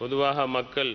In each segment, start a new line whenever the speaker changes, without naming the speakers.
பொதுவாக மக்கள்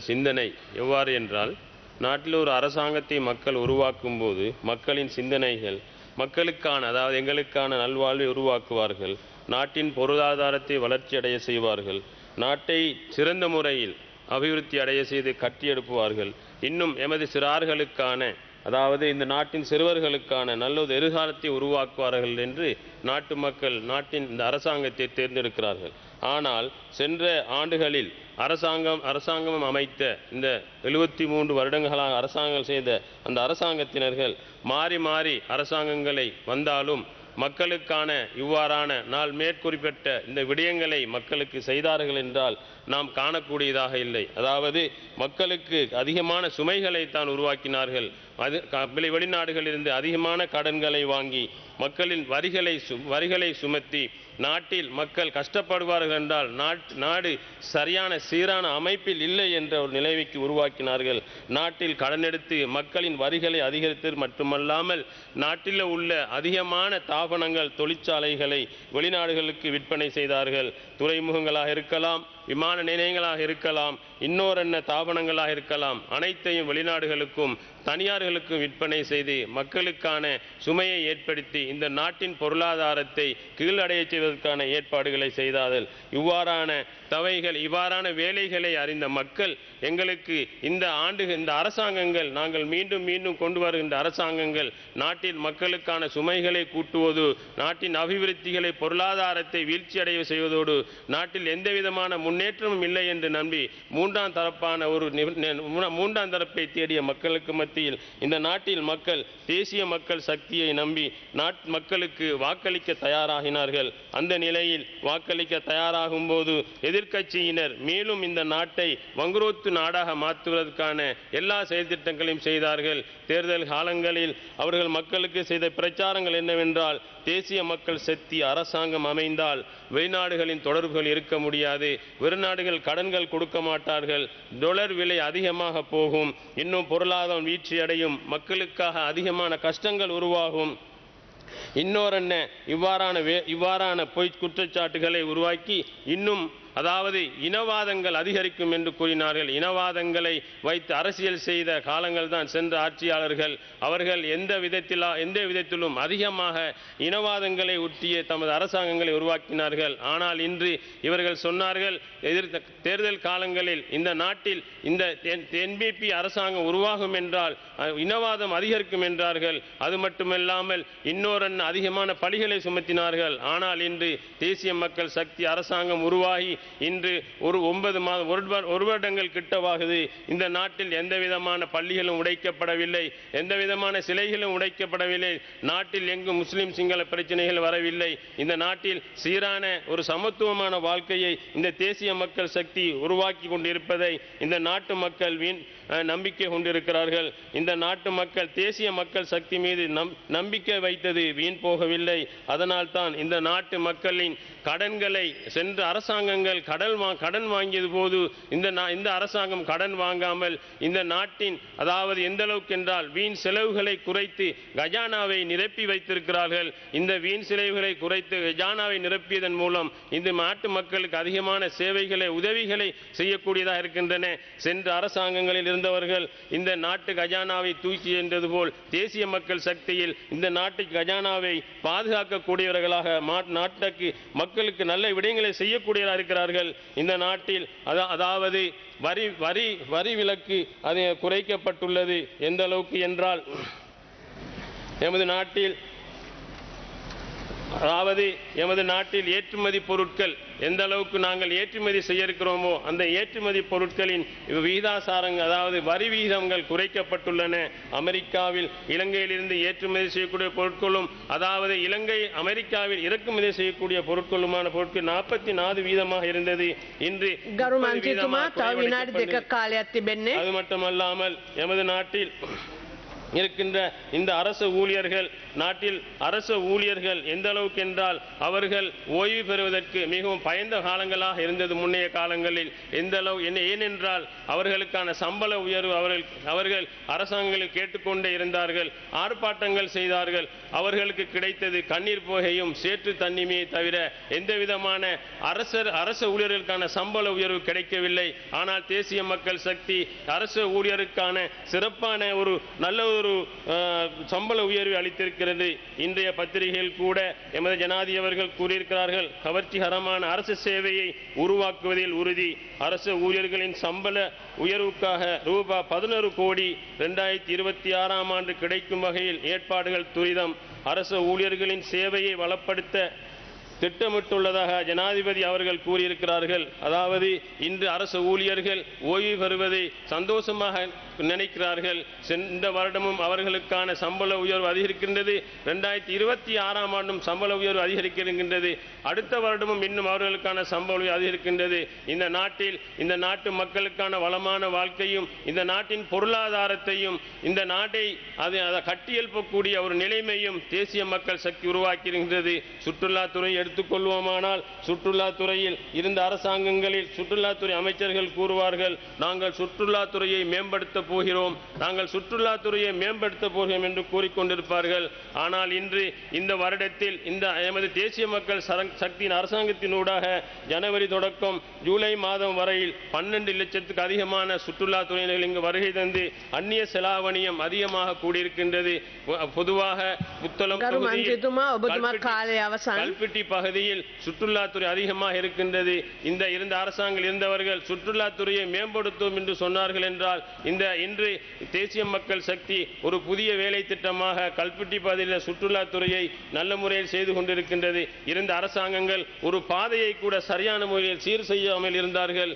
சிந்தனை எவ்வாறு என்றால் நாட்டில் ஒரு அரசாங்கத்தை மக்கள் உருவாக்கும் போது மக்களின் சிந்தனைகள் மக்களுக்கான அதாவது எங்களுக்கான நல்வாழ்வை உருவாக்குவார்கள் நாட்டின் பொருளாதாரத்தை வளர்ச்சி அடைய செய்வார்கள் நாட்டை சிறந்த முறையில் அபிவிருத்தி அடைய செய்து கட்டியெழுப்புவார்கள் இன்னும் எமது சிறார்களுக்கான அதாவது இந்த நாட்டின் சிறுவர்களுக்கான நல்லது எதிர்காலத்தை உருவாக்குவார்கள் என்று நாட்டு மக்கள் நாட்டின் இந்த அரசாங்கத்தை தேர்ந்தெடுக்கிறார்கள். ஆனால் சென்ற ஆண்டுகளில் அரசாங்கம் அரசாங்கம் அமைத்த இந்த எழுபத்தி மூன்று வருடங்களாக அரசாங்கம் செய்த அந்த அரசாங்கத்தினர்கள் மாறி மாறி அரசாங்கங்களை வந்தாலும் மக்களுக்கான இவ்வாறான நாள் மேற்குறிப்பிட்ட இந்த விடயங்களை மக்களுக்கு செய்தார்கள் என்றால் நாம் காணக்கூடியதாக இல்லை. அதாவது மக்களுக்கு அதிகமான சுமைகளை தான் உருவாக்கினார்கள். அது க- வெளிநாடுகளிலிருந்து அதிகமான கடன்களை வாங்கி மக்களின் வரிகளை சு வரிகளை சுமத்தி நாட்டில் மக்கள் கஷ்டப்படுவார்கள் என்றால் நாட் நாடு சரியான சீரான அமைப்பில் இல்லை என்ற ஒரு நிலைமைக்கு உருவாக்கினார்கள். நாட்டில் கடன் எடுத்து மக்களின் வரிகளை அதிகரித்தது மட்டுமல்லாமல் நாட்டில் உள்ள அதிகமான தாபனங்கள் தொழிற்சாலைகளை வெளிநாடுகளுக்கு விற்பனை செய்தார்கள். துறைமுகங்களாக இருக்கலாம் விமான நிலையங்களாக இருக்கலாம் இன்னோரென்ன தாபனங்களாக இருக்கலாம் அனைத்தையும் வெளிநாடுகளுக்கும் தனியார்களுக்கும் விற்பனை செய்து மக்களுக்கான சுமையை ஏற்படுத்தி இந்த நாட்டின் பொருளாதாரத்தை கீழடைய செய்வதற்கான ஏற்பாடுகளை செய்தார்கள். இவ்வாறான தவைகள் இவ்வாறான வேலைகளை அறிந்த மக்கள் எங்களுக்கு இந்த ஆண்டு இந்த அரசாங்கங்கள் நாங்கள் மீண்டும் மீண்டும் கொண்டு வருகின்ற அரசாங்கங்கள் நாட்டின் மக்களுக்கான சுமைகளை கூட்டுவது நாட்டின் அபிவிருத்திகளை பொருளாதாரத்தை வீழ்ச்சியடைய செய்வதோடு நாட்டில் எந்த விதமான முன்னேற்றமும் இல்லை என்று நம்பி மூன்றாம் தரப்பான ஒரு மூன்றாம் தரப்பை தேடிய மக்களுக்கு மத்தியில் இந்த நாட்டில் மக்கள் தேசிய மக்கள் சக்தியை நம்பி நாட் மக்களுக்கு வாக்களிக்க தயாராகினார்கள். அந்த நிலையில் வாக்களிக்க தயாராகும் போது எதிர்க்கட்சியினர் மேலும் இந்த நாட்டை வங்குரோத்து நாடாக மாற்றுவதற்கான எல்லா செயல்திட்டங்களையும் செய்தார்கள். தேர்தல் காலங்களில் அவர்கள் மக்களுக்கு செய்த பிரச்சாரங்கள் என்னவென்றால் தேசிய மக்கள் சக்தி அரசாங்கம் அமைந்தால் வெளிநாடுகளின் தொடர்புகள் இருக்க முடியாது. வெளிநாடுகள் கடன்கள் கொடுக்க மாட்டார்கள். டொலர் விலை அதிகமாக போகும். இன்னும் பொருளாதாரம் வீழ்ச்சி அடையும் மக்களுக்காக அதிகமான கஷ்டங்கள் உருவாகும். இன்னொரென்ன இவ்வாறான வே இவ்வாறான பொய் குற்றச்சாட்டுகளை உருவாக்கி இன்னும் அதாவது இனவாதங்கள் அதிகரிக்கும் என்று கூறினார்கள். இனவாதங்களை வைத்து அரசியல் செய்த காலங்கள் தான் சென்ற ஆட்சியாளர்கள். அவர்கள் எந்த விதத்திலா எந்த விதத்திலும் அதிகமாக இனவாதங்களை ஒட்டிய தமது அரசாங்கங்களை உருவாக்கினார்கள். ஆனால் இன்று இவர்கள் சொன்னார்கள் எதிர் தேர்தல் காலங்களில் இந்த நாட்டில் இந்த என்பிபி அரசாங்கம் உருவாகும் என்றால் இனவாதம் அதிகரிக்கும் என்றார்கள். அது மட்டுமல்லாமல் இன்னொரு அதிகமான பழிகளை சுமத்தினார்கள். ஆனால் இன்று தேசிய மக்கள் சக்தி அரசாங்கம் உருவாகி இன்று ஒரு ஒன்பது மாதம் ஒரு ஒரு வருடங்கள் கிட்டவாகுது. இந்த நாட்டில் எந்த விதமான பள்ளிகளும் உடைக்கப்படவில்லை. எந்த விதமான சிலைகளும் உடைக்கப்படவில்லை. நாட்டில் எங்கும் முஸ்லிம் சிங்கள பிரச்சனைகள் வரவில்லை. இந்த நாட்டில் சீரான ஒரு சமத்துவமான வாழ்க்கையை இந்த தேசிய மக்கள் சக்தி உருவாக்கி கொண்டிருப்பதை இந்த நாட்டு மக்கள் வீண் நம்பிக்கை கொண்டிருக்கிறார்கள். இந்த நாட்டு மக்கள் தேசிய மக்கள் சக்தி மீது நம் நம்பிக்கை வைத்தது வீண் போகவில்லை. அதனால் தான் இந்த நாட்டு மக்களின் கடன்களை சென்ற அரசாங்கங்கள் கடன் வா கடன் வாங்கியது போது இந்த நா- இந்த அரசாங்கம் கடன் வாங்காமல் இந்த நாட்டின் அதாவது எந்த அளவுக்கு என்றால் வீண் செலவுகளை குறைத்து கஜானாவை நிரப்பி வைத்திருக்கிறார்கள். இந்த வீண் செலவுகளை குறைத்து கஜானாவை நிரப்பியதன் மூலம் இந்த நாட்டு மக்களுக்கு அதிகமான சேவைகளை உதவிகளை செய்யக்கூடியதாக இருக்கின்றன. சென்ற அரசாங்கங்களில் இருந்தவர்கள் இந்த நாட்டு கஜானாவை தூக்கி சென்றது போல் தேசிய மக்கள் சக்தியில் இந்த நாட்டு கஜானாவை பாதுகாக்கக்கூடியவர்களாக மா- நாட்டுக்கு மக்களுக்கு நல்ல விடயங்களை செய்யக்கூடியதாக இருக்கிறார்கள். இந்த நாட்டில் அதாவது வரி வரி வரி விலக்கு அது குறைக்கப்பட்டுள்ளது. எந்த அளவுக்கு என்றால் எமது நாட்டில் அதாவது எமது நாட்டில் ஏற்றுமதி பொருட்கள் எந்த அளவுக்கு நாங்கள் ஏற்றுமதி செய்ய இருக்கிறோமோ அந்த ஏற்றுமதி பொருட்களின் விகிதாசாரங்கள் அதாவது வரி விகிதங்கள் குறைக்கப்பட்டுள்ளன. அமெரிக்காவில் இலங்கையிலிருந்து ஏற்றுமதி செய்யக்கூடிய பொருட்களும் அதாவது இலங்கை அமெரிக்காவில் இறக்குமதி செய்யக்கூடிய பொருட்களுமான பொருட்கள் நாற்பத்தி நாலு வீதமாக இருந்தது. இன்று அது மட்டுமல்லாமல் எமது நாட்டில் இருக்கின்ற இந்த அரசு ஊழியர்கள் நாட்டில் அரசு ஊழியர்கள் எந்த அளவுக்கு என்றால் அவர்கள் ஓய்வு பெறுவதற்கு மிகவும் பயந்த காலங்களாக இருந்தது முன்னைய காலங்களில். எந்த அளவு என்ன ஏனென்றால் அவர்களுக்கான சம்பள உயர்வு அவர்கள் அவர்கள் அரசாங்கங்களில் கேட்டுக்கொண்டே இருந்தார்கள் ஆர்ப்பாட்டங்கள் செய்தார்கள். அவர்களுக்கு கிடைத்தது கண்ணீர் புகையும் சேற்று தண்ணிமையை தவிர எந்த விதமான அரசர் அரசு ஊழியர்களுக்கான சம்பள உயர்வு கிடைக்கவில்லை. ஆனால் தேசிய மக்கள் சக்தி அரசு ஊழியருக்கான சிறப்பான ஒரு நல்ல ஒரு சம்பள உயர்வு அளித்திருக்கிறது. இன்றைய பத்திரிகையில் கூட எமது ஜனாதி அவர்கள் கூறியிருக்கிறார்கள் கவர்ச்சிகரமான அரசு சேவையை உருவாக்குவதில் உறுதி. அரசு ஊழியர்களின் சம்பள உயர்வுக்காக ரூபாய் பதினொரு கோடி ரெண்டாயிரத்தி இருபத்தி ஆறாம் ஆண்டு கிடைக்கும் வகையில் ஏற்பாடுகள் துரிதம். அரசு ஊழியர்களின் சேவையை வளப்படுத்த திட்டமிட்டுள்ளதாக ஜனாதிபதி அவர்கள் கூறியிருக்கிறார்கள். அதாவது இன்று அரசு ஊழியர்கள் ஓய்வு பெறுவதை சந்தோஷமாக நினைக்கிறார்கள். சென்ற வருடமும் அவர்களுக்கான சம்பள உயர்வு அதிகரிக்கின்றது. ரெண்டாயிரத்தி இருபத்தி ஆறாம் ஆண்டும் சம்பள உயர்வு அதிகரிக்கின்றது. அடுத்த வருடமும் இன்னும் அவர்களுக்கான சம்பள உயர்வு அதிகரிக்கின்றது. இந்த நாட்டில் இந்த நாட்டு மக்களுக்கான வளமான வாழ்க்கையும் இந்த நாட்டின் பொருளாதாரத்தையும் இந்த நாட்டை அது அதை கட்டியெழுப்பக்கூடிய ஒரு நிலைமையும் தேசிய மக்கள் சக்தி உருவாக்கியிருக்கின்றது. சுற்றுலாத்துறை எடுத்துக்கொள்வோமானால் சுற்றுலாத்துறையில் இருந்த அரசாங்கங்களில் சுற்றுலாத்துறை அமைச்சர்கள் கூறுவார்கள் நாங்கள் சுற்றுலாத்துறையை மேம்படுத்த போகிறோம் நாங்கள் சுற்றுலாத்துறையை மேம்படுத்த போகிறோம் என்று கூறிக்கொண்டிருப்பார்கள். ஆனால் இன்று இந்த வருடத்தில் இந்த எமது தேசிய மக்கள் சக்தியின் அரசாங்கத்தினூடாக ஜனவரி தொடக்கம் ஜூலை மாதம் வரையில் பன்னெண்டு லட்சத்துக்கு அதிகமான சுற்றுலாத்துறையினர்கள் இங்கு வருகை தந்து அந்நிய செலாவணியம் அதிகமாக கூடியிருக்கின்றது. பொதுவாக புத்தளம் கல்பிட்டி பகுதியில் சுற்றுலாத்துறை அதிகமாக இருக்கின்றது. இந்த இருந்த அரசாங்கம் இருந்தவர்கள் சுற்றுலாத்துறையை மேம்படுத்தும் என்று சொன்னார்கள் என்றால் இந்த இன்று தேசிய மக்கள் சக்தி ஒரு புதிய வேலை திட்டமாக கல்பட்டி பாதையில் சுற்றுலாத்துறையை நல்ல முறையில் செய்து கொண்டிருக்கின்றது. இருந்த அரசாங்கங்கள் ஒரு பாதையை கூட சரியான முறையில் சீர் செய்யாமல் இருந்தார்கள்.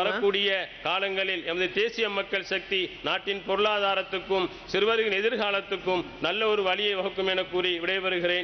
வரக்கூடிய காலங்களில் எமது தேசிய மக்கள் சக்தி நாட்டின் பொருளாதாரத்துக்கும் சிறுவர்களின் எதிர்காலத்துக்கும் நல்ல ஒரு வழியை வகுக்கும் என கூறி விடைபெறுகிறேன்.